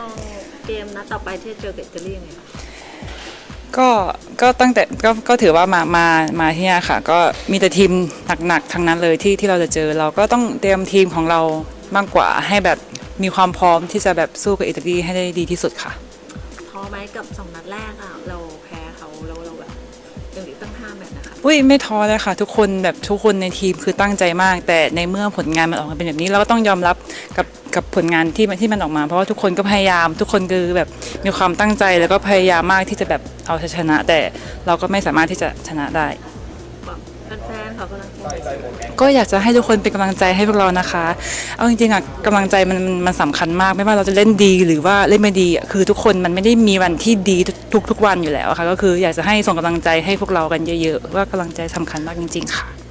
มองเกมนัดต่อไปที่จะเจอกับอิตาลียังไงคะก็ก็ตั้งแต่ก็ก็ถือว่ามามามาที่เนี่ยค่ะ ก็มีแต่ทีมหนักๆทั้งนั้นเลยที่ที่เราจะเจอเราก็ต้องเตรียมทีมของเรามากกว่าให้แบบมีความพร้อมที่จะแบบสู้กับอิตาลีให้ได้ดีที่สุดค่ะ ท้อไหมกับสองนัดแรกอะเราแพ้เขา อุ้ยไม่ท้อเลยค่ะ ทุกคนแบบทุกคนในทีมคือตั้งใจมาก แต่ในเมื่อผลงานมันออกมาเป็นแบบนี้ เราก็ต้องยอมรับกับกับผลงานที่มันที่มันออกมา เพราะว่าทุกคนก็พยายาม ทุกคนคือแบบมีความตั้งใจแล้วก็พยายามมากที่จะแบบเอาชัยชนะ แต่เราก็ไม่สามารถที่จะชนะได้ แฟนๆเขากำลังก็อยากจะให้ทุกคนเป็นกำลังใจให้พวกเรานะคะ เอาจริงๆอะกำลังใจมันมันสำคัญมาก ไม่ว่าเราจะเล่นดีหรือว่าเล่นไม่ดีอะคือทุกคนมันไม่ได้มีวันที่ดีทุกทุกๆวันอยู่แล้วอะค่ะ ก็คืออยากจะให้ส่งกำลังใจให้พวกเรากันเยอะๆว่ากำลังใจสำคัญมากจริงๆค่ะ